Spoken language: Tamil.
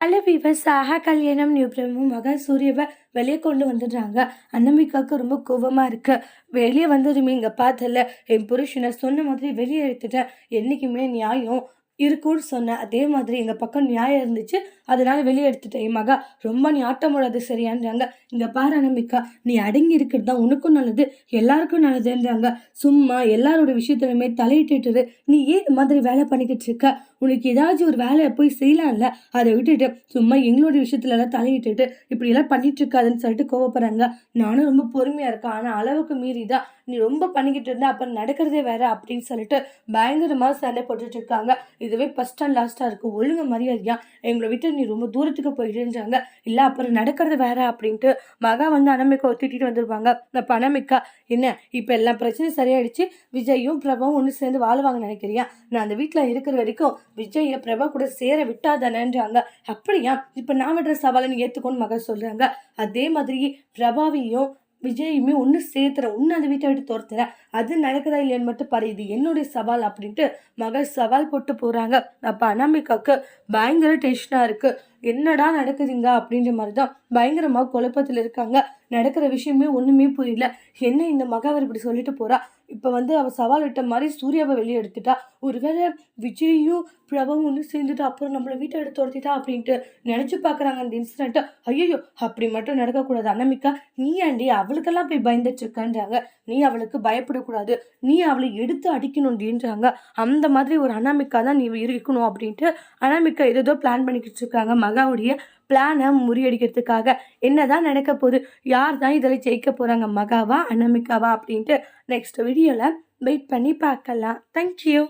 ஹலோ வீவர்ஸ் ஆஹா கல்யாணம் நியூப்ரமும் மகா சூரியவை வெளியே கொண்டு வந்துடுறாங்க. அன்னமிக்காவுக்கு ரொம்ப கோபமாக இருக்கு. வெளியே வந்ததுமே இங்கே பார்த்தல என் புருஷனை சொன்ன மாதிரி வெளியே எடுத்துட்டேன். என்றைக்குமே நியாயம். இருக்குன்னு சொன்னேன் அதே மாதிரி எங்கள் பக்கம் நியாயம் இருந்துச்சு. அதனால வெளியே எடுத்துட்டேன். என் மகா ரொம்ப நீ ஆட்டம் போடாது சரியான்றாங்க. இங்கே பாரு அனமிக்கா நீ அடங்கி இருக்கிறது தான் உனக்கும் நல்லது எல்லாருக்கும் நல்லதுன்றாங்க. சும்மா எல்லாரோட விஷயத்துலையுமே தலையிட்டுட்டு நீ ஏன் இந்த மாதிரி வேலை பண்ணிக்கிட்டு இருக்க? உனக்கு ஏதாச்சும் ஒரு வேலையை போய் செய்யலாம்ல? அதை விட்டுட்டு சும்மா எங்களோட விஷயத்துலலாம் தலையிட்டுட்டு இப்படியெல்லாம் பண்ணிட்டு இருக்காதுன்னு சொல்லிட்டு கோவப்படுறாங்க. நானும் ரொம்ப பொறுமையாக இருக்கேன். ஆனால் அளவுக்கு மீறி தான் நீ ரொம்ப பண்ணிக்கிட்டு இருந்தா அப்புறம் நடக்கிறதே வேற அப்படின்னு சொல்லிட்டு பயங்கரமாக சண்டை போட்டுட்டு இருக்காங்க. இதுவே ஃபர்ஸ்ட் அண்ட் லாஸ்ட்டாக இருக்குது ஒழுங்கு மரியாதையா எங்களை விட்டு நீ ரொம்ப தூரத்துக்கு போயிடுன்றாங்க. இல்லை அப்புறம் நடக்கிறது வேற அப்படின்ட்டு மகா வந்து அனமிக்கா திட்டிட்டு வந்துருவாங்க இந்த பணமிக்கா என்ன இப்போ எல்லாம் பிரச்சனையும் சரியாயிடுச்சு? விஜயும் பிரபாவும் ஒன்று சேர்ந்து வாழ்வாங்க நினைக்கிறியா? நான் அந்த வீட்டில் இருக்கிற வரைக்கும் விஜயை பிரபா கூட சேர விட்டாதானேன்றாங்க. அப்படியா? இப்போ நான் விடுற சவாலை நீ ஏற்றுக்கோன்னு மகன் சொல்கிறாங்க அதே மாதிரி பிரபாவையும் விஜயுமே ஒன்று சேர்த்துறேன் ஒன்று அந்த வீட்டை விட்டு துரத்துறேன் அது நடக்குதா இல்லையான்னு மட்டும் பாரு. இது என்னுடைய சவால் அப்படின்ட்டு மகள் சவால் போட்டு போகிறாங்க அப்போ அனாமிகாவுக்கு பயங்கர டென்ஷனாக இருக்குது என்னடா நடக்குதுங்க அப்படின்ற மாதிரி தான் பயங்கரமாக குழப்பத்தில் இருக்காங்க. நடக்கிற விஷயமே ஒன்றுமே புரியல. என்ன இந்த மகவர் இப்படி சொல்லிட்டு போகிறா இப்போ வந்து அவள் சவால் விட்ட மாதிரி சூர்யாவை வெளியே எடுத்துட்டா ஒருவேளை விஜயும் பிரபாவும் ஒன்று சேர்ந்துட்டு அப்புறம் நம்மளை வீட்டை எடுத்து துரத்திட்டா அப்படின்ட்டு நினச்சி பார்க்குறாங்க அந்த இன்சிடென்ட்டை ஐயோ அப்படி மட்டும் நடக்கக்கூடாது. அனமிக்கா நீ ஆண்டி அவளுக்கெல்லாம் போய் பயந்துட்டு இருக்கன்றாங்க நீ அவளுக்கு பயப்படக்கூடாது. நீ அவளை எடுத்து அடிக்கணும்டின்றாங்க. அந்த மாதிரி ஒரு அனாமிக்கா தான் நீ இருக்கணும் அப்படின்ட்டு அனாமிக்கா ஏதோ பிளான் பண்ணிக்கிட்டு இருக்காங்க. மகாவுடைய பிளானை முறியடிக்கிறதுக்காக என்னதான் நடக்க போகுது யார் தான் இதில் ஜெயிக்க போகிறாங்க மகாவா அனாமிக்காவா அப்படின்ட்டு நெக்ஸ்ட் வீடியோவில் வெயிட் பண்ணி பார்க்கலாம். தேங்க்யூ